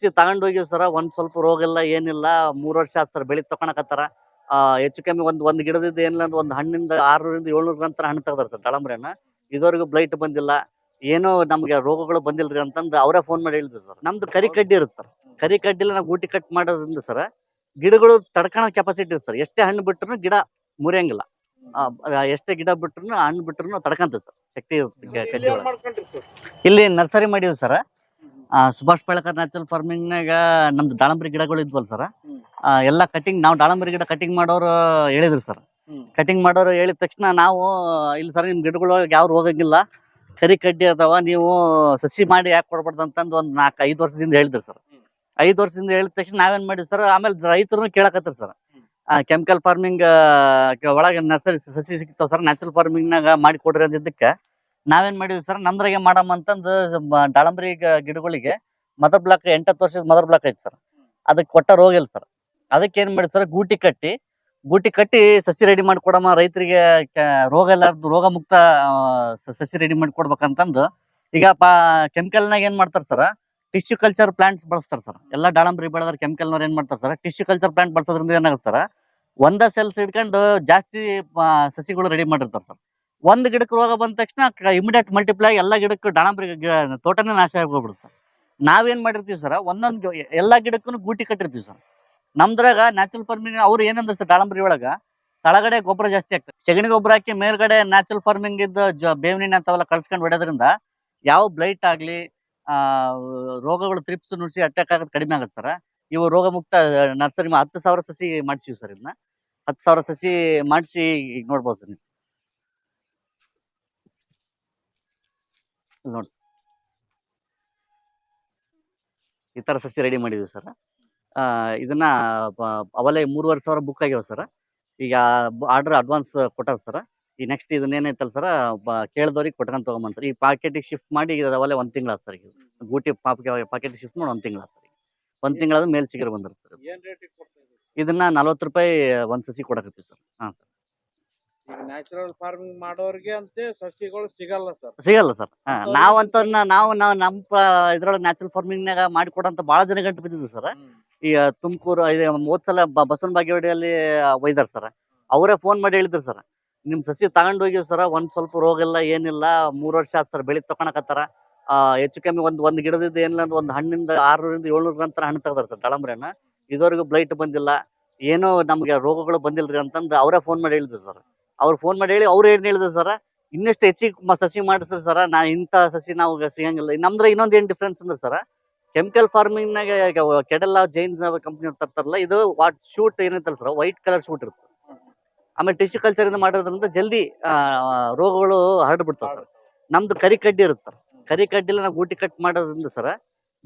ಸಸಿ ತಗೊಂಡ್ ಹೋಗಿವಿ ಸರ. ಒಂದ್ ಸ್ವಲ್ಪ ರೋಗ ಇಲ್ಲ ಏನಿಲ್ಲ. ಮೂರ್ ವರ್ಷ ಆತ್ ಸರ್ ಬೆಳಿ ತಕೊಳಕತ್ತಾರ ಆ ಹೆಚ್ಚು ಕಮ್ಮಿ ಒಂದ್ ಒಂದ್ ಗಿಡದಿಂದ ಏನಿಲ್ಲ ಅಂದ್ರೆ ಒಂದ್ ಹಣ್ಣಿಂದ ಆರ್ನೂರಿಂದ ಏಳ್ನೂರ ನಂತರ ಹಣ್ಣು ತೆಗ್ದಾರ ಸರ್ ದಾಳಂಬ್ರಿಯನ್ನ ಇದುವರೆಗೂ ಬ್ಲೈಟ್ ಬಂದಿಲ್ಲ. ಏನೋ ನಮ್ಗೆ ರೋಗಗಳು ಬಂದಿಲ್ರಿ ಅಂತಂದು ಅವರೇ ಫೋನ್ ಮಾಡಿ ಹೇಳಿದ್ರು ಸರ್. ನಮ್ದು ಕರಿ ಕಡ್ಡಿ ಇರುತ್ತೆ ಸರ್. ಕರಿ ಕಡ್ಡಿಲ್ಲ ನಾವು ಗೂಟಿ ಕಟ್ ಮಾಡೋದ್ರಿಂದ ಸರ್ ಗಿಡಗಳು ತಡ್ಕೊಳೋ ಕೆಪಾಸಿಟಿ ಇರುತ್ತೆ ಸರ್. ಎಷ್ಟೇ ಹಣ್ಣು ಬಿಟ್ರು ಗಿಡ ಮುರಿಯಂಗಿಲ್ಲ. ಎಷ್ಟೇ ಗಿಡ ಬಿಟ್ರು ಹಣ್ಣು ಬಿಟ್ರು ತಡ್ಕಂತ ಸರ್ ಶಕ್ತಿ ಇಲ್ಲಿ ನರ್ಸರಿ ಮಾಡಿವಿ ಸರ್. ಸುಭಾಷ್ ಪಳಕರ್ ನ್ಯಾಚುರಲ್ ಫಾರ್ಮಿಂಗ್ನಾಗ ನಮ್ದು ದಾಳಂಬರಿ ಗಿಡಗಳು ಇದ್ವಲ್ಲ ಸರ್. ಎಲ್ಲಾ ಕಟಿಂಗ್ ನಾವು ದಾಳಂಬರಿ ಗಿಡ ಕಟಿಂಗ್ ಮಾಡೋರು ಹೇಳಿದ್ರು ಸರ್. ಹ್ಮ್. ಕಟಿಂಗ್ ಮಾಡೋರು ಹೇಳಿದ ತಕ್ಷಣ ನಾವು ಇಲ್ಲಿ ಸರ್ ನಿಮ್ ಗಿಡಗಳೊಳಗೆ ಯಾವ ಹೋಗಂಗಿಲ್ಲ. ಕರಿ ಕಡ್ಡಿ ಅದಾವ ನೀವು ಸಸಿ ಮಾಡಿ ಯಾಕೆ ಕೊಡ್ಬಾರ್ದು? ಅಂತಂದು ಒಂದು ನಾಲ್ಕು ಐದು ವರ್ಷದಿಂದ ಹೇಳಿದ್ರು ಸರ್. ಹ್ಮ್. ಐದು ವರ್ಷದಿಂದ ಹೇಳಿದ ತಕ್ಷಣ ನಾವೇನ್ ಮಾಡಿವಿ ಸರ್ ಆಮೇಲೆ ರೈತರು ಕೇಳಕತ್ತಾರ ಸರ್. ಆ ಕೆಮಿಕಲ್ ಫಾರ್ಮಿಂಗ್ ಒಳಗೆ ನರ್ಸರಿ ಸಸಿ ಸಿಗ್ತಾವ ಸರ್ ನ್ಯಾಚುರಲ್ ಫಾರ್ಮಿಂಗ್ನಾಗ ಮಾಡಿ ಕೊಡ್ರಿ ಅಂದಿದ್ದಕ್ಕೆ ನಾವೇನ್ ಮಾಡಿದ್ವಿ ಸರ್? ನಮ್ದ್ರಾಗೆ ಮಾಡಮ್ಮ ಅಂತಂದು ದಾಳಂಬ್ರಿ ಗಿಡಗಳಿಗೆ ಮದರ್ ಬ್ಲಾಕ್ ಎಂಟತ್ತು ವರ್ಷದ ಮದರ್ ಬ್ಲಾಕ್ ಐತಿ ಸರ್. ಅದಕ್ಕೆ ಕೊಟ್ಟ ರೋಗ ಇಲ್ಲ ಸರ್. ಅದಕ್ಕೆ ಏನ್ ಮಾಡಿ ಸರ್? ಗೂಟಿ ಕಟ್ಟಿ ಗೂಟಿ ಕಟ್ಟಿ ಸಸಿ ರೆಡಿ ಮಾಡ್ಕೊಡಮ್ಮ ರೈತರಿಗೆ ರೋಗ ಎಲ್ಲ ರೋಗ ಮುಕ್ತ ಸಸಿ ರೆಡಿ ಮಾಡಿ ಕೊಡ್ಬೇಕಂತಂದು ಈಗ ಪಾ ಕೆಮಿಕಲ್ನಾಗ ಏನ್ ಮಾಡ್ತಾರ ಸರ್? ಟಿಶ್ಯೂ ಕಲ್ಚರ್ ಪ್ಲಾಂಟ್ಸ್ ಬಳಸ್ತಾರ ಸರ್. ಎಲ್ಲ ದಾಳಂಬರಿ ಬೆಳೆದ್ರ ಕೆಮಿಕಲ್ನವ್ರು ಏನ್ ಮಾಡ್ತಾರ ಸರ್? ಟಿಶ್ಯೂ ಕಲ್ಚರ್ ಪ್ಲಾಂಟ್ ಬಳಸೋದ್ರಿಂದ ಏನಾಗುತ್ತೆ ಸರ್? ಒಂದ ಸೆಲ್ಸ್ ಹಿಡ್ಕೊಂಡು ಜಾಸ್ತಿ ಸಸಿಗಳು ರೆಡಿ ಮಾಡಿರ್ತಾರ ಸರ್. ಒಂದ್ ಗಿಡಕ್ಕೆ ರೋಗ ಬಂದ ತಕ್ಷಣ ಇಮಿಡಿಯೇಟ್ ಮಲ್ಟಿಪ್ಲೈ ಎಲ್ಲ ಗಿಡಕ್ಕೂ ಗಿ- ತೋಟನೇ ನಾಶ ಆಗೋಗ್ಬಿಡುತ್ತೆ ಸರ್. ನಾವೇನ್ ಮಾಡಿರ್ತೀವಿ ಸರ್, ಒಂದೊಂದು ಎಲ್ಲಾ ಗಿಡಕ್ಕೂ ಗೂಟಿ ಕಟ್ಟಿರ್ತೀವಿ ಸರ್. ನಮ್ದ್ರಾಗ ನ್ಯಾಚುರಲ್ ಫಾರ್ಮಿಂಗ್ ಅವ್ರು ಏನಂದ್ರೆ ಸರ್ ದಾಳಂಬರಿ ಒಳಗ? ತಳಗಡೆ ಗೊಬ್ಬರ ಜಾಸ್ತಿ ಆಗ್ತದೆ. ಸೆಗಣಿ ಗೊಬ್ಬರ ಹಾಕಿ ಮೇಲ್ಗಡೆ ನ್ಯಾಚುರಲ್ ಫಾರ್ಮಿಂಗ್ ಇದ್ದ ಬೇವಿನ ಅಂತಾವೆಲ್ಲ ಕಳ್ಸ್ಕೊಂಡ್ ಹೊಡೆಯೋದ್ರಿಂದ ಯಾವ ಬ್ಲೈಟ್ ಆಗ್ಲಿ, ಆ, ರೋಗಗಳು ತ್ರಿಪ್ಸ್ ನುಸಿ ಅಟ್ಯಾಕ್ ಆಗೋದು ಕಡಿಮೆ ಆಗುತ್ತೆ ಸರ್. ಇವು ರೋಗ ಮುಕ್ತ ನರ್ಸರಿ ಹತ್ತು ಸಾವಿರ ಸಸಿ ಮಾಡಿಸಿವಿ ಸರ್ ಇದನ್ನ ಹತ್ತು ಸಾವಿರ ಸಸಿ ಮಾಡಿಸಿ ಈಗ ನೋಡ್ಬೋದು ಸರ್ ನೀವು. ನೋಡಿ ಈ ಥರ ಸಸಿ ರೆಡಿ ಮಾಡಿದ್ವಿ ಸರ್. ಇದನ್ನ ಅವಲೇ ಮೂರುವರೆ ಸಾವಿರ ಬುಕ್ ಆಗ್ಯಾವ ಸರ್. ಈಗ ಆರ್ಡರ್ ಅಡ್ವಾನ್ಸ್ ಕೊಟ್ಟಾರ ಸರ್. ಈ ನೆಕ್ಸ್ಟ್ ಇದನ್ನ ಏನೈತಲ್ಲ ಸರ್ ಕೇಳ್ದವ್ರಿಗೆ ಕೊಟ್ಕೊಂಡ್ ತಗೊಂಬಂದ್ ಸರ್. ಈ ಪಾಕೆಟಿಗೆ ಶಿಫ್ಟ್ ಮಾಡಿ ಈಗ ಅವಲೇ ಒಂದ್ ತಿಂಗಳ ಸರ್ ಈಗ. ಗೂಟಿ ಪಾಕೆಟ್ ಶಿಫ್ಟ್ ಮಾಡಿ ಒಂದ್ ತಿಂಗಳ ಸರ್ ಒಂದು ತಿಂಗಳಾದ ಮೇಲ್ ಸಿಗರ್ ಬಂದಿರುತ್ತೆ ಸರ್ ಇದನ್ನ ನಲ್ವತ್ತು ರೂಪಾಯಿ ಒಂದು ಸಸಿ ಕೊಡಕತ್ತೀವಿ ಸರ್. ಹಾಂ ಸರ್. ನ್ಯಾಚುರಲ್ ಫಾರ್ಮಿಂಗ್ ಮಾಡೋರಿಗೆ ಅಂತೆ ಸಸಿಗಳು ಸಿಗಲ್ಲ ಸರ್ ಸಿಗಲ್ಲ ಸರ್ ನಾವಂತ ನಾವು ನಾವು ನಮ್ಮ ಇದ್ರೊಳಗೆ ನ್ಯಾಚುರಲ್ ಫಾರ್ಮಿಂಗ್ ನಾಗ ಮಾಡಿಕೊಡಂತ ಬಹಳ ಜನ ಗಂಟು ಬಿದ್ದಿದ್ವಿ ಸರ್ ಈ ತುಮಕೂರು ಮೂವತ್ ಸಲ ಬಸವನ ಬಾಗೇವಾಡಿಯಲ್ಲಿ ಒಯ್ದಾರ ಸರ್ ಅವರೇ ಫೋನ್ ಮಾಡಿ ಹೇಳಿದ್ರು ಸರ್ ನಿಮ್ ಸಸಿ ತಗೊಂಡ್ ಹೋಗಿವ್ ಸರ್ ಒಂದ್ ಸ್ವಲ್ಪ ರೋಗ ಇಲ್ಲ ಏನಿಲ್ಲ ಮೂರ್ ವರ್ಷ ಆತ್ ಸರ್ ಬೆಳಿ ತಕೊಳಕತ್ತಾರ ಹೆಚ್ಚು ಕಮ್ಮಿ ಒಂದ್ ಒಂದ್ ಗಿಡದಿದ್ದ ಏನಿಲ್ಲ ಅಂದ್ರೆ ಒಂದ್ ಹಣ್ಣಿಂದ ಆರ್ನೂರಿಂದ ಏಳ್ನೂರ ನಂತರ ಹಣ್ಣು ತೆಗ್ದಾರ ಸರ್ ದಳಂಬ್ರೆನ ಇದುವರೆಗೂ ಬ್ಲೈಟ್ ಬಂದಿಲ್ಲ. ಏನೋ ನಮ್ಗೆ ರೋಗಗಳು ಬಂದಿಲ್ರಿ ಅಂತಂದು ಅವರೇ ಫೋನ್ ಮಾಡಿ ಹೇಳಿದ್ರು ಸರ್ ಅವ್ರು ಫೋನ್ ಮಾಡಿ ಹೇಳಿ, ಅವ್ರು ಏನ್ ಹೇಳಿದ್ರು ಸರ? ಇನ್ನಷ್ಟು ಹೆಚ್ಚಿಗೆ ಸಸಿ ಮಾಡಿಸ್ರಿ ಸರ? ನಾ ಇಂಥ ಸಸಿ ನಾವು ಸಿಗಂಗಿಲ್ಲ. ನಮ್ದ್ರ ಇನ್ನೊಂದ್ ಏನ್ ಡಿಫ್ರೆನ್ಸ್ ಅಂದ್ರೆ ಸರ ಕೆಮಿಕಲ್ ಫಾರ್ಮಿಂಗ್ ನಾಗ ಕೆಡಲ್ಲ ಜೈನ್ಸ್ ಕಂಪ್ನಿ ತರ್ತಾರಲ್ಲ, ಇದು ವಾಟ್ ಶೂಟ್ ಏನಂತಲ್ಲ ಸರ್ ವೈಟ್ ಕಲರ್ ಶೂಟ್ ಇರುತ್ತೆ. ಆಮೇಲೆ ಟಿಶ್ಯೂ ಕಲ್ಚರ್ ಇಂದ ಮಾಡೋದ್ರಿಂದ ಜಲ್ದಿ ರೋಗಗಳು ಹರಡ್ ಬಿಡ್ತಾವ ಸರ್. ನಮ್ದು ಕರಿ ಕಡ್ಡಿ ಇರುತ್ತೆ ಸರ್. ಕರಿ ಕಡ್ಡಿಲ್ಲ ನಾವು ಗೂಟಿ ಕಟ್ ಮಾಡೋದ್ರಿಂದ ಸರ,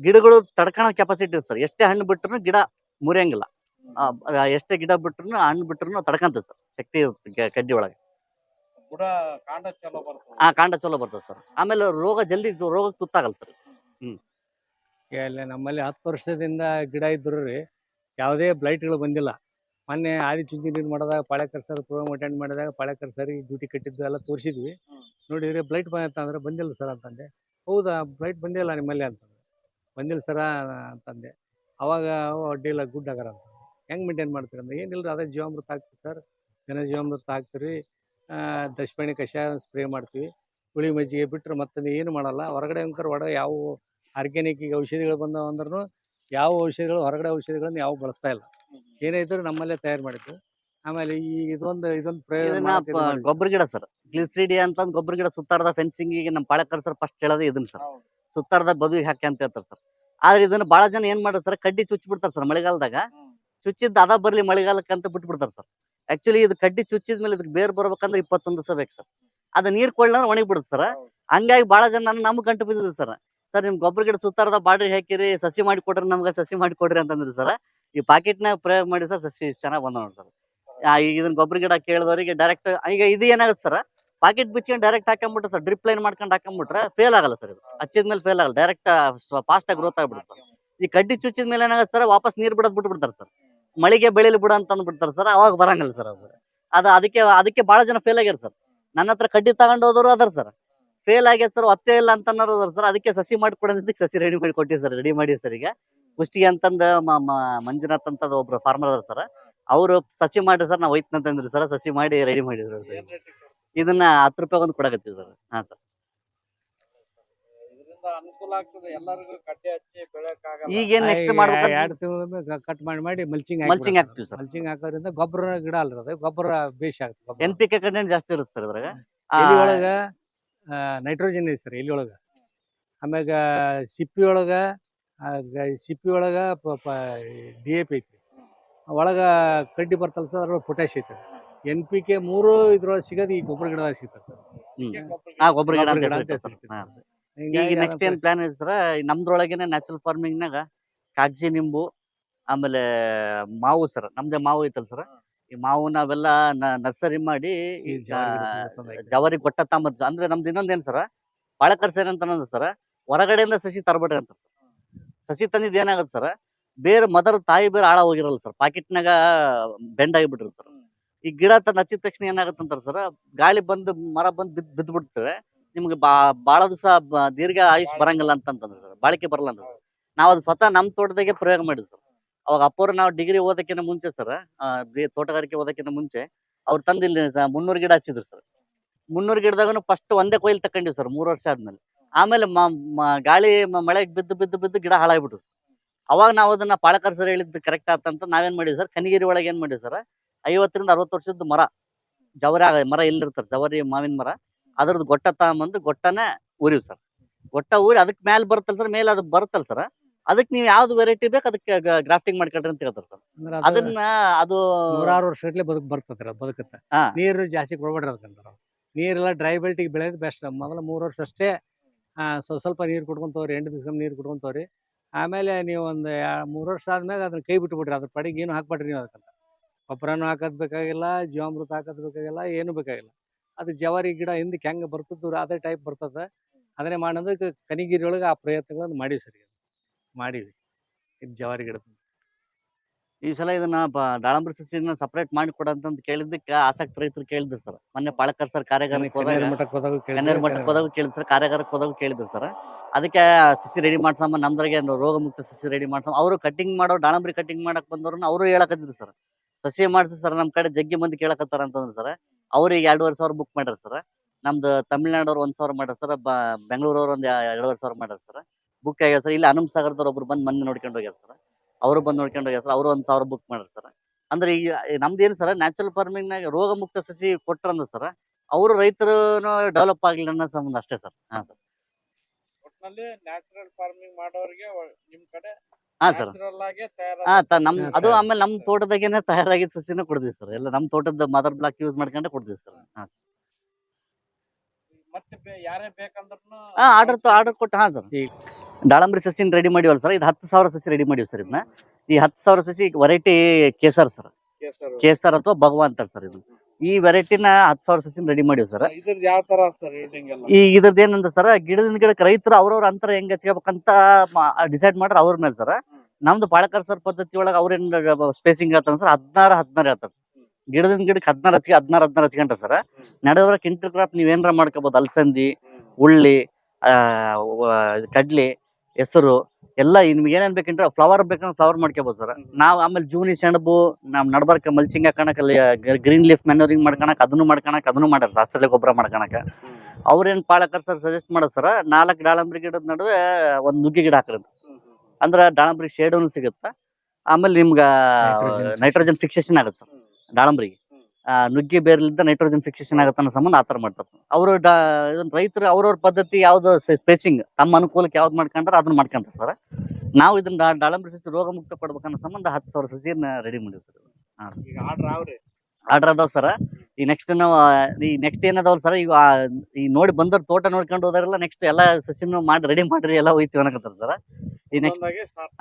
ಗಿಡಗಳು ತಡ್ಕೊಳೋ ಕೆಪಾಸಿಟಿ ಇರುತ್ತೆ ಸರ್. ಎಷ್ಟೇ ಹಣ್ಣು ಬಿಟ್ರು ಗಿಡ ಮುರಿಯಂಗಿಲ್ಲ. ಎಷ್ಟೇ ಗಿಡ ಬಿಟ್ರು ಹಣ್ಣು ಬಿಟ್ರು ತಡ್ಕಂತ ಸರ್ ಶಕ್ತಿ ಇರುತ್ತೆ ಕಡ್ಡಿ ಒಳಗೆ. ಹಾ ಕಾಂಡ ಚಲೋ ಬರ್ತದೆ. ಆ ಕಾಂಡ ಚಲೋ ಬರ್ತದೆ ಸರ್. ಆಮೇಲೆ ರೋಗ ಜಲ್ದಿ ರೋಗ ತುತ್ತಾಗಲ್ಲ ಸರ್. ಹ್ಮ್. ಇಲ್ಲಿ ನಮ್ಮಲ್ಲಿ ಹತ್ತು ವರ್ಷದಿಂದ ಗಿಡ ಇದ್ರು ರೀ ಯಾವುದೇ ಬ್ಲೈಟ್ಗಳು ಬಂದಿಲ್ಲ. ಮೊನ್ನೆ ಆದಿ ಚುಂಚನಗಿರಿ ಮಾಡಿದಾಗ ಪಾಳ್ಯಕರ್ ಸರ್ ಪ್ರೋಗ್ರಾಮ್ ಅಟೆಂಡ್ ಮಾಡಿದಾಗ ಪಾಳ್ಯಕರ್ ಸರ್ ಡ್ಯೂಟಿ ಕಟ್ಟಿದ್ದು ಎಲ್ಲ ತೋರಿಸಿದ್ವಿ. ನೋಡಿದ್ರೆ ಬ್ಲೈಟ್ ಬಂತಂದ್ರೆ ಬಂದಿಲ್ಲ ಸರ್ ಅಂತಂದೆ. ಹೌದಾ ಬ್ಲೈಟ್ ಬಂದಿಲ್ಲ ನಿಮ್ಮಲ್ಲಿ ಅಂತಂದ್ರೆ ಬಂದಿಲ್ಲ ಸರ ಅಂತಂದೆ. ಅವಾಗ "ಓ, ಅಡ್ಡಿಲ್ಲ ಗುಡ್ ಆಗರ ಅಂತ. ಹೆಂಗೆ ಮೇಂಟೈನ್ ಮಾಡ್ತೀರಿ ಅಂದ್ರೆ ಏನಿಲ್ಲ ಅದೇ ಜೀವಾಮೃತ ಹಾಕ್ತೀವಿ ಸರ್ ಜನ ಜೀವಾಮೃತ ಹಾಕ್ತೀವಿ ದಶಪಣಿ ಕಷಾಯ ಸ್ಪ್ರೇ ಮಾಡ್ತೀವಿ. ಹುಳಿ ಮಜ್ಜಿಗೆ ಬಿಟ್ಟರೆ ಮತ್ತೆ ಏನು ಮಾಡಲ್ಲ. ಹೊರಗಡೆ ಅಂಕರ್ ಒಡ ಯಾವ ಆರ್ಗ್ಯಾನಿಕ್ ಈಗ ಔಷಧಿಗಳು ಬಂದಾವ ಅಂದ್ರೂ ಯಾವ ಔಷಧಿಗಳು ಹೊರಗಡೆ ಔಷಧಿಗಳನ್ನು ಯಾವ ಬಳಸ್ತಾ ಇಲ್ಲ. ಏನೇ ಇದ್ರು ನಮ್ಮಲ್ಲೇ ತಯಾರು ಮಾಡಿದ್ದು. ಆಮೇಲೆ ಈ ಇದೊಂದು ಇದೊಂದು ಪ್ರಯೋಜನ. ಗೊಬ್ಬರ ಗಿಡ ಸರ್ ಗ್ಲಿಸಿಡಿ ಅಂತ ಗೊಬ್ಬರ ಗಿಡ ಸುತ್ತಾರದ ಫೆನ್ಸಿಂಗ್ ಈಗ ನಮ್ಮ ಪಾಳಕರ್ ಸರ್ ಫಸ್ಟ್ ಹೇಳೋದು ಇದನ್ನ ಸರ್ ಸುತ್ತಾರದ ಬದುವಿಗೆ ಹಾಕಿ ಅಂತ ಹೇಳ್ತಾರೆ ಸರ್ ಆದ್ರೆ ಇದನ್ನ ಬಹಳ ಜನ ಏನ್ ಮಾಡ್ತಾರೆ ಸರ್ ಕಡ್ಡಿ ಚುಚ್ಚಿ ಬಿಡ್ತಾರೆ ಸರ್ ಮಳೆಗಾಲದಾಗ. ಹ್ಮ್. ಚುಚ್ಚಿದ್ದು ಅದ ಬರ್ಲಿ ಮಳೆಗಾಲಕ್ಕೆ ಅಂತ ಬಿಟ್ಬಿಡ್ತಾರೆ ಸರ್. ಆಕ್ಚುಲಿ ಇದು ಕಡ್ಡಿ ಚುಚ್ಚಿದ ಮೇಲೆ ಇದಕ್ಕೆ ಬೇರ್ ಬರ್ಬೇಕಂದ್ರೆ ಇಪ್ಪತ್ತೊಂದು ದಿವಸ ಬೇಕು ಸರ್. ಅದು ನೀರ್ ಕೊಳ್ಳಂದ್ರೆ ಒಣಗಿ ಬಿಡುತ್ತೆ ಸರ್. ಹಂಗಾಗಿ ಬಹಳ ಜನ ನಮ್ಮ ನಮ್ಗೆ ಗಂಟು ಬಿದ್ದಿದ್ರು ಸರ್. ಸರ್, ನಿಮ್ ಗೊಬ್ಬರ ಗಿಡ ಸುತ್ತಾರದ ಬಾಡ್ರಿ ಹಾಕಿರಿ, ಸಸಿ ಮಾಡಿ ಕೊಡ್ರಿ, ನಮ್ಗೆ ಸಸಿ ಮಾಡಿ ಕೊಡ್ರಿ ಅಂತಂದ್ರಿ ಸರ್. ಈ ಪಾಕೆಟ್ನಾಗ ಪ್ರಯೋಗ ಮಾಡಿ ಸರ್, ಸಸಿ ಚೆನ್ನಾಗಿ ಬಂದ ನೋಡಿ ಸರ್. ಈಗ ಇದನ್ನ ಗೊಬ್ಬರ ಗಿಡ ಕೇಳಿದವರಿಗೆ ಡೈರೆಕ್ಟ್ ಈಗ ಇದು ಏನಾಗುತ್ತೆ ಸರ್, ಪಾಕೆಟ್ ಬಿಚ್ಕೊಂಡು ಡೈರೆಕ್ಟ್ ಹಾಕೊಂಡ್ಬಿಟ್ರೆ ಸರ್ ಡ್ರಿಪ್ ಲೈನ್ ಮಾಡ್ಕೊಂಡು ಹಾಕೊಂಡ್ಬಿಟ್ರೆ ಫೇಲ್ ಆಗಲ್ಲ ಸರ್ ಇದು. ಹಚ್ಚಿದ ಮೇಲೆ ಫೇಲ್ ಆಗಲ್ಲ ಡೈರೆಕ್ಟ್ ಫಾಸ್ಟ್ ಆಗಿ ಗ್ರೋತ್ ಆಗ್ಬಿಡುತ್ತೆ ಈ ಕಡ್ಡಿ ಚುಚ್ಚಿದ ಮೇಲೆ ಏನಾಗುತ್ತೆ ಸರ್, ವಾಪಸ್ ನೀರ್ ಬಿಡೋದ್ ಬಿಟ್ಬಿಡ್ತಾರೆ ಸರ್. ಮಳಿಗೆ ಬೆಳಿಲಿ ಬಿಡ ಅಂತ ಅಂದ್ಬಿಡ್ತಾರೆ ಸರ್, ಅವಾಗ ಬರಂಗಿಲ್ಲ ಸರ್ ಅದು ಅದು ಅದಕ್ಕೆ ಅದಕ್ಕೆ ಬಹಳ ಜನ ಫೇಲ್ ಆಗ್ಯಾರ ಸರ್. ನನ್ನ ಹತ್ರ ಕಡ್ಡಿ ತಗೊಂಡು ಹೋದವರು ಅದರ ಸರ್. ಫೇಲ್ ಆಗ್ಯಾರ ಸರ್, ಒತ್ತೇ ಇಲ್ಲ ಅಂತ ಅನ್ನೋರು ಸರ್. ಅದಕ್ಕೆ ಸಸಿ ಮಾಡಿ ಕೊಡೋದಕ್ಕೆ ಸಸಿ ರೆಡಿ ಮಾಡಿ ಕೊಟ್ಟಿವಿ ಸರ್ ರೆಡಿ ಮಾಡಿ ಸರ್ ಈಗ. ಕುಷ್ಟಿಗೆ ಅಂತಂದ ಮಂಜುನಾಥ್ ಅಂತ ಒಬ್ರು ಫಾರ್ಮರ್ ಅದಾರ ಸರ್. ಅವರು ಸಸಿ ಮಾಡಿ ಸರ್, ನಾವು ಒಯ್ತೀನಿ ಅಂತಂದ್ರಿ ಸರ್, ಸಸಿ ಮಾಡಿ ರೆಡಿ ಮಾಡಿದ್ರು ಇದನ್ನ ಹತ್ತು ರೂಪಾಯಿ ಒಂದು ಕೊಡಕತ್ತೀವಿ ಸರ್. ಹಾ ಸರ್. ಇದರಿಂದ ಅನುಕೂಲ ಆಗ್ತದೆ. ಎಲ್ಲರಿಗೂ ಕಡ್ಡೆ ಹಚ್ಚಿ ಬೆಳೆಯಕ್ಕಾಗಲ್ಲ. ಈಗ ಏನ್ ನೆಕ್ಸ್ಟ್ ಮಾಡ್ಬೇಕಂತ? ಎರಡು ತಿಂಗಳ ಕಟ್ ಮಾಡಿ ಮಾಡಿ ಮಲ್ಚಿಂಗ್ ಮಲ್ಚಿಂಗ್ ಹಾಕ್ತಿವಿ ಸರ್. ಮಲ್ಚಿಂಗ್ ಹಾಕೋದ್ರಿಂದ ಗೊಬ್ಬರ ಗಿಡ ಅಲ್ರಿ ಅದು. ಗೊಬ್ಬರ ಬೇಷ್ ಆಗ್ತದೆ ಗೊಬ್ಬರ. ಎನ್ ಪಿ ಕೆ ಕಂಟೆಂಟ್ ಜಾಸ್ತಿ ಇರುತ್ತೆ ಸರ್ ಅದ್ರಾಗ ಎಲಿ ಒಳಗ ನೈಟ್ರೋಜನ್ ಐತಿ ಸರ್ ಎಲಿ ಒಳಗ ಆಮ್ಯಾಗ ಸಿಪ್ಪಿ ಒಳಗ ಸಿಪ್ಪಿ ಒಳಗ ಡಿ ಎ ಪಿ ಐತಿ ಒಳಗ ಕಡ್ಡಿ ಬರ್ತಲ್ಲ ಸರ್ ಅದ್ರೊಳಗೆ ಪೊಟ್ಯಾಶ್ ಐತಿ. ಎನ್ ಪಿ ಕೆ ಮೂರು ಇದ್ರೊಳಗೆ ಸಿಗೋದು ಈ ಗೊಬ್ಬರ ಗಿಡದಾಗ ಸಿಗ್ತದೆ ಸರ್. ಗೊಬ್ಬರ ಗಿಡ. ಅಂತ ಈಗ ನೆಕ್ಸ್ಟ್ ಏನ್ ಪ್ಲಾನ್ ಇದೆ ಸರ್ ನಮ್ದ್ರೊಳಗೇನೆ ನ್ಯಾಚುರಲ್ ಫಾರ್ಮಿಂಗ್ ನಾಗ ಕಾಗಜಿ ನಿಂಬು ಆಮೇಲೆ ಮಾವು ಸರ್. ನಮ್ದೇ ಮಾವು ಐತಲ್ ಸರ್? ಈ ಮಾವು ನಾವೆಲ್ಲ ನರ್ಸರಿ ಮಾಡಿ ಜವಾರಿ ಗೊಟ್ಟ ತಾಂಬದ್ ಅಂದ್ರೆ ನಮ್ದು ಇನ್ನೊಂದ್ ಏನ್ ಸರ್? ಬಾಳಕರ್ಸ ಏನಂತ ಅನ್ನೋದು ಸರ್. ಹೊರಗಡೆಯಿಂದ ಸಸಿ ತರಬೇಡ್ರಿ ಅಂತ ಸಸಿ ತಂದಿದ್ ಏನಾಗತ್ತೆ ಸರ್? ಬೇರೆ ಮದರ್ ತಾಯಿ ಬೇರೆ ಆಳ ಹೋಗಿರಲ್ಲ ಸರ್. ಪಾಕೆಟ್ನಾಗ ಬೆಂಡ್ ಆಗಿಬಿಟ್ರಿ ಸರ್. ಈ ಗಿಡ ತಂದು ಹಚ್ಚಿದ ತಕ್ಷಣ ಏನಾಗತ್ತಂತಾರ ಸರ್? ಗಾಳಿ ಬಂದು ಮರ ಬಂದು ಬಿದ್ದು ಬಿದ್ದು ಬಿಡ್ತವೆ ನಿಮ್ಗೆ ಬಾ ಭಾಳ ದಿವಸ ದೀರ್ಘ ಆಯುಷ್ ಬರಂಗಿಲ್ಲ ಅಂತಂದ್ರೆ ಸರ್ ಬಾಳಿಕೆ ಬರಲ್ಲ ಅಂತ ಸರ್. ನಾವು ಅದು ಸ್ವತಃ ನಮ್ಮ ತೋಟದಾಗೆ ಪ್ರಯೋಗ ಮಾಡಿದ್ವಿ ಸರ್. ಅವಾಗ ಅಪ್ಪವ್ರು ನಾವು ಡಿಗ್ರಿ ಓದಕ್ಕಿಂತ ಮುಂಚೆ ಸರ್ ತೋಟಗಾರಿಕೆ ಓದಕ್ಕಿಂತ ಮುಂಚೆ ಅವ್ರು ತಂದು ಇಲ್ಲಿ ಮುನ್ನೂರು ಗಿಡ ಹಚ್ಚಿದ್ರು ಸರ್. ಮುನ್ನೂರು ಗಿಡದಾಗೂ ಫಸ್ಟ್ ಒಂದೇ ಕೊಯ್ಲು ತಕೊಂಡಿವಿ ಸರ್ ಮೂರು ವರ್ಷ ಆದ್ಮೇಲೆ. ಆಮೇಲೆ ಮ- ಮ- ಗಾಳಿ ಮಳೆಗೆ ಬಿದ್ದು ಬಿದ್ದು ಬಿದ್ದು ಗಿಡ ಹಾಳಾಗ್ಬಿಟ್ಟು ಅವಾಗ ನಾವು ಅದನ್ನ ಪಾಳಕರ್ ಸರ್ ಹೇಳಿದ್ದು ಕರೆಕ್ಟ್ ಆತಂತ ನಾವೇನ್ ಮಾಡಿವಿ ಸರ್ ಕನಿಗಿರಿ ಒಳಗೆ ಏನ್ ಮಾಡಿವಿ ಸರ್ ಐವತ್ತರಿಂದ ಅರವತ್ತು ವರ್ಷದ ಮರ. ಜವರಿ ಮರ ಎಲ್ಲಿರ್ತಾರೆ ಜವರಿ ಮಾವಿನ ಮರ. ಅದ್ರದ್ದು ಗೊಟ್ಟ ತಗೊಂಬಂದು ಗೊಟ್ಟನ ಊರಿವಿ ಸರ್. ಗೊಟ್ಟ ಊರಿ ಅದಕ್ಕೆ ಮೇಲೆ ಬರುತ್ತಲ್ಲ ಸರ್ ಮೇಲೆ ಅದಕ್ಕೆ ಬರುತ್ತಲ್ಲ ಸರ್. ಅದಕ್ಕೆ ನೀವು ಯಾವ್ದು ವೆರೈಟಿ ಬೇಕು ಅದಕ್ಕೆ ಗ್ರಾಫ್ಟಿಂಗ್ ಮಾಡ್ಕೊಳ್ರಿ ಅಂತ ಹೇಳ್ತಾರೆ ಸರ್. ಅದನ್ನ ಅದು ನೂರಾರು ವರ್ಷಗಟ್ಲೆ ಬದುಕ್ ಬರ್ತದ್ರ ಬದುಕತ್ತ. ಬದುಕತ್ತೆ ನೀರು ಜಾಸ್ತಿ ಕೊಡ್ಬೇಡ್ರಿ ಅದಕ್ಕಂತಾರ ನೀರೆಲ್ಲ ಡ್ರೈ ಬೆಲ್ಟಿಗೆ ಬೆಳೆಯೋದು ಬೆಸ್ಟ್ ಮೊದಲ ಮೂರು ವರ್ಷ ಅಷ್ಟೇ ಸ್ವಲ್ಪ ಸ್ವಲ್ಪ ನೀರು ಕುಡ್ಕೊಂತವ್ರಿ ಎಂಟು ದಿವ್ಸ ನೀರು ಕುಡ್ಕೊಂತವ್ರಿ ಆಮೇಲೆ ನೀವು ಒಂದು ಮೂರು ವರ್ಷ ಆದ್ಮೇಲೆ ಅದನ್ನ ಕೈ ಬಿಟ್ಟು ಬಿಡ್ರಿ ಅದ್ರ ಪಡಿಗೆ ಏನು ಹಾಕ್ಬೇಡ್ರಿ ನೀವು ಅದಕ್ಕಂತ. ಗೊಬ್ಬರನೂ ಹಾಕೋದ್ ಬೇಕಾಗಿಲ್ಲ ಜೀವಾಮೃತ ಹಾಕೋದ್ ಬೇಕಾಗಿಲ್ಲ ಏನು ಬೇಕಾಗಿಲ್ಲ. ಅದು ಜವಾರಿ ಗಿಡ ಹಿಂದಕ್ಕೆ ಹೆಂಗೆ ಬರ್ತದ ಅದೇ ಟೈಪ್ ಬರ್ತದೆ. ಅದನ್ನೇ ಮಾಡೋದಕ್ಕೆ ಕನಿಗಿರಿ ಒಳಗೆ ಆ ಪ್ರಯತ್ನಗಳನ್ನು ಮಾಡೀವಿ ಸರಿ ಮಾಡಿವಿ. ಇದು ಜವಾರಿ ಗಿಡ ಈ ಸಲ ಇದನ್ನ ಸಸಿಯನ್ನ ಸಸಿನ ಸಪರೇಟ್ ಮಾಡಿ ಕೊಡಂತಂತ ಕೇಳಿದ್ದಕ್ಕೆ ಆಸಕ್ತ ರೈತರು ಕೇಳಿದ್ರು ಸರ್. ಮೊನ್ನೆ ಪಾಳಕರ್ ಸರ್ ಕಾರ್ಯಾಗಾರಕ್ಕೆ ಹೋದಾಗ ಕನ್ನೇರ್ ಮಠಕ್ಕೆ ಹೋದಾಗ ಕೇಳಿದ್ರು ಸರ್. ಕಾರ್ಯಾಗಾರಕ್ಕೆ ಹೋದಾಗ ಕೇಳಿದ್ರು ಸರ್. ಅದಕ್ಕೆ ಸಸಿ ರೆಡಿ ಮಾಡ್ಸಮ್ಮ ನಮ್ದ್ರಾಗೆ ರೋಗ ಮುಕ್ತ ಸಸಿ ರೆಡಿ ಮಾಡ್ಸಮ್ಮ. ಅವರು ಕಟಿಂಗ್ ಮಾಡೋ ದಾಳಂಬ್ರಿ ಕಟಿಂಗ್ ಮಾಡಕ್ ಬಂದವ್ರನ್ನ ಅವರು ಹೇಳಕತ್ತಿದ್ರು ಸರ್. ಸಸಿ ಮಾಡ್ಸಿ ಸರ್ ನಮ್ಮ ಕಡೆ ಜಗ್ಗಿ ಮಂದಿ ಕೇಳಕತ್ತಾರ ಅಂತಂದ್ರು ಸರ್. ಅವ್ರಿಗೆ ಎರಡೂವರೆ ಸಾವಿರ ಬುಕ್ ಮಾಡ್ಯಾರ ಸರ್ ನಮ್ದು ತಮಿಳ್ನಾಡವ್ರು ಒಂದ್ ಸಾವಿರ ಮಾಡ್ಯಾರ ಸರ್ ಬೆಂಗಳೂರವ್ರು ಒಂದ್ ಎರಡೂವರೆ ಸಾವಿರ ಮಾಡ್ಯಾರ ಸರ್ ಬುಕ್ ಆಗ್ಯಾರ ಸರ್ ಇಲ್ಲಿ ಹನುಮ್ ಸಾಗರದವ್ರು ಒಬ್ರು ಬಂದು ಮಂದಿ ನೋಡ್ಕೊಂಡು ಹೋಗ್ಯಾರ ಸರ್ ಅವರು ಬಂದು ನೋಡ್ಕೊಂಡು ಹೋಗ್ಯಾರ ಸರ್ ಅವರು ಒಂದ್ ಸಾವಿರ ಬುಕ್ ಮಾಡ್ಯಾರ ಸರ್ ಅಂದ್ರೆ ಈಗ ನಮ್ದು ಏನು ಸರ್ ನ್ಯಾಚುರಲ್ ಫಾರ್ಮಿಂಗ್ ನಾಗ ರೋಗ ಮುಕ್ತ ಸಸಿ ಕೊಟ್ರಂದ್ರ ಸರ್ ಅವರು ರೈತರು ಡೆವಲಪ್ ಆಗ್ಲಿ ಅನ್ನೋ ಸಂಬಂಧ ಅಷ್ಟೇ ಸರ್ ಹಾ ಸರ್ ನ್ಯಾಚುರಲ್ ಫಾರ್ಮಿಂಗ್ ಮಾಡೋರಿಗೆ ನಿಮ್ಮ ನಿಮ್ ಕಡೆ ಹಾ ಸರ್. ಹಾ ತ ನಮ್ ಅದು ಆಮೇಲೆ ನಮ್ ತೋಟದಾಗೇನೆ ತಯಾರಾಗಿದ್ದ ಸಸಿನ ಕೊಡ್ತೀವಿ ಸರ್. ಎಲ್ಲ ನಮ್ ತೋಟದ ಮದರ್ ಬ್ಲಾಕ್ ಯೂಸ್ ಮಾಡ್ಕೊಂಡೆ ಕೊಡ್ತೀವಿ ಸರ್. ಹಾ. ಆರ್ಡರ್ ಆರ್ಡರ್ ಕೊಟ್ಟು ಹಾ ಸರ್. ಈ- ದಾಳಂಬ್ರಿ ಸಸಿನ ರೆಡಿ ಮಾಡಿವಲ್ಲ ಸರ್. ಇದು ಹತ್ತು ಸಾವಿರ ಸಸಿ ರೆಡಿ ಮಾಡಿವಿ ಸರ್ ಇದನ್ನ ಈ ಹತ್ತು ಸಾವಿರ ಸಸಿ ವೆರೈಟಿ ಕೇಸರ್ ಸರ್. ಕೇಸರು. ಕೇಸರ್ ಅಥವಾ ಭಗವಂತ ಅಂತಾರೆ ಸರ್ ಇದು ಈ ವೆರೈಟಿನ ಹತ್ತು ಸಾವಿರ ಸಸಿನ ರೆಡಿ ಮಾಡಿವಿ ಸರ್. ಇದ್ರದ್ದು ಯಾವ ತರ ಸರ್ ಎಲ್ಲ? ಈ ಇದ್ರದ್ದು ಏನಂದ್ರೆ ಸರ್ ಗಿಡದಿಂದ ಗಿಡಕ್ಕೆ ರೈತರು ಅವ್ರವ್ರ ಅಂತರ ಹೆಂಗ್ ಹಚ್ಕೋಬೇಕಂತ ಡಿಸೈಡ್ ಮಾಡ್ರ ಅವ್ರ ಮೇಲೆ ಸರ್. ನಮ್ದು ಪಾಳಕರ್ ಸರ್ ಪದ್ಧತಿ ಒಳಗೆ ಅವ್ರೇನ್ ಸ್ಪೇಸಿಂಗ್ ಹೇಳ್ತಾರ ಸರ್ ಹದಿನಾರು ಹದಿನಾರು ಹೇಳ್ತಾರೆ ಗಿಡದಿಂದ ಗಿಡಕ್ಕೆ ಹದಿನಾರು ಹಚ್ಚಿ ಹದಿನಾರು ಹದಿನಾರು ಹಚ್ಕೊಂಡ್ರೆ ಸರ್. ನಡೆದ್ರ ಇಂಟರ್ ಕ್ರಾಪ್ ನೀವ್ ಏನಾರ ಮಾಡ್ಕೋಬಹುದು ಅಲಸಂದಿ ಉಳ್ಳಿ ಕಡ್ಲಿ ಹೆಸರು ಎಲ್ಲ ನಿಮ್ಗೆ ಏನೇನ್ ಬೇಕಂದ್ರೆ ಫ್ಲವರ್ ಬೇಕಂದ್ರೆ ಫ್ಲವರ್ ಮಾಡ್ಕೋಬಹುದು ಸರ್. ನಾವ್ ಆಮೇಲೆ ಜೂನಿ ಸೆಣಬು ನಮ್ ನಡ್ಬಾರ್ಕ ಮಲ್ಚಿಂಗ್ ಹಾಕಣಕ್ ಗ್ರೀನ್ ಲೀಫ್ ಮ್ಯಾನ್ಯೂರಿಂಗ್ ಮಾಡ್ಕೊಳಕ್ ಅದನ್ನು ಮಾಡ್ಕೊಳಕ್ ಅದನ್ನು ಮಾಡ್ಯಾರ ಶಾಸ್ತ್ರ ಗೊಬ್ಬರ ಮಾಡ್ಕೊಳಕ್ ಅವ್ರೇನ್ ಪಾಳಕರ್ ಸರ್ ಸಜೆಸ್ಟ್ ಮಾಡೋದು ಸರ್ ನಾಲ್ಕು ದಾಳಂಬ್ರಿ ಗಿಡದ ನಡುವೆ ಒಂದ್ ನುಗ್ಗಿ ಗಿಡ ಹಾಕ್ರಿ ಅಂದ್ರೆ ದಾಳಂಬ್ರಿ ಶೇಡ್ ಸಿಗುತ್ತ ಆಮೇಲೆ ನಿಮ್ಗ ನೈಟ್ರೋಜನ್ ಫಿಕ್ಸೇಷನ್ ಆಗುತ್ತೆ ಸರ್ ದಾಳಂಬ್ರಿಗೆ. ನುಗ್ಗೆ ಬೇರ್ಲಿಂದ ನೈಟ್ರೋಜನ್ ಫಿಕ್ಸೇಷನ್ ಆಗುತ್ತೆ ಅನ್ನೋ ಸಂಬಂಧ ಆತರ ಮಾಡ್ತಾರೆ. ಅವರು ರೈತರು ಅವ್ರವ್ರ ಪದ್ಧತಿ ಯಾವ್ದು ಸ್ಪೇಸಿಂಗ್ ತಮ್ಮ ಅನುಕೂಲಕ್ಕೆ ಯಾವ್ದು ಮಾಡ್ಕೊಂಡ್ರೆ ಅದನ್ನ ಮಾಡ್ಕೊಂತಾರೆ ಸರ್. ನಾವು ಇದನ್ನ ದಾಳಂಬ್ರಿ ಸಸಿ ರೋಗ ಮುಕ್ತ ಪಡ್ಬೇಕನ್ನೋ ಸಂಬಂಧ ಹತ್ತು ಸಾವಿರ ಸಸಿಯನ್ನ ರೆಡಿ ಮಾಡಿವಿ ಸರ್. ಆರ್ಡರ್ ಅವ್ರಿ ಆರ್ಡರ್ ಅದಾವ ಸರ್. ಈ ನೆಕ್ಸ್ಟ್ ನಾವು ಈ ನೆಕ್ಸ್ಟ್ ಏನದಾವಲ್ಲ ಸರ್ ಈಗ ಈ ನೋಡಿ ಬಂದವ್ರ ತೋಟ ನೋಡ್ಕೊಂಡು ಹೋದಾರೆಲ್ಲ ನೆಕ್ಸ್ಟ್ ಎಲ್ಲ ಸಸಿನು ಮಾಡಿ ರೆಡಿ ಮಾಡ್ರಿ ಎಲ್ಲ ಹೋಯ್ತಿವಿ ಅನ್ನಕತ್ತಾರ ಸರ್. ಈ ನೆಕ್ಸ್ಟ್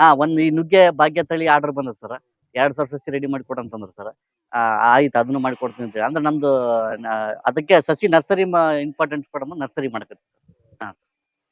ಹಾ ಒಂದ್ ಈ ನುಗ್ಗೆ ಭಾಗ್ಯ ತಳಿ ಆರ್ಡರ್ ಬಂದದ ಸರ್. ಎರಡ್ ಸಾವಿರ ಸಸಿ ರೆಡಿ ಮಾಡಿ ಅಂತಂದ್ರು ಸರ್. ಆಯ್ತು, ಅದನ್ನು ಮಾಡಿ ಕೊಡ್ತೀನಿ ಅಂತ ಹೇಳಿ. ಅಂದ್ರೆ ನಮ್ದು ಅದಕ್ಕೆ ಸಸಿ ನರ್ಸರಿ ಇಂಪಾರ್ಟೆನ್ಸ್ ಕೊಡಮ್ಮ, ನರ್ಸರಿ ಮಾಡಕತ್ತಿ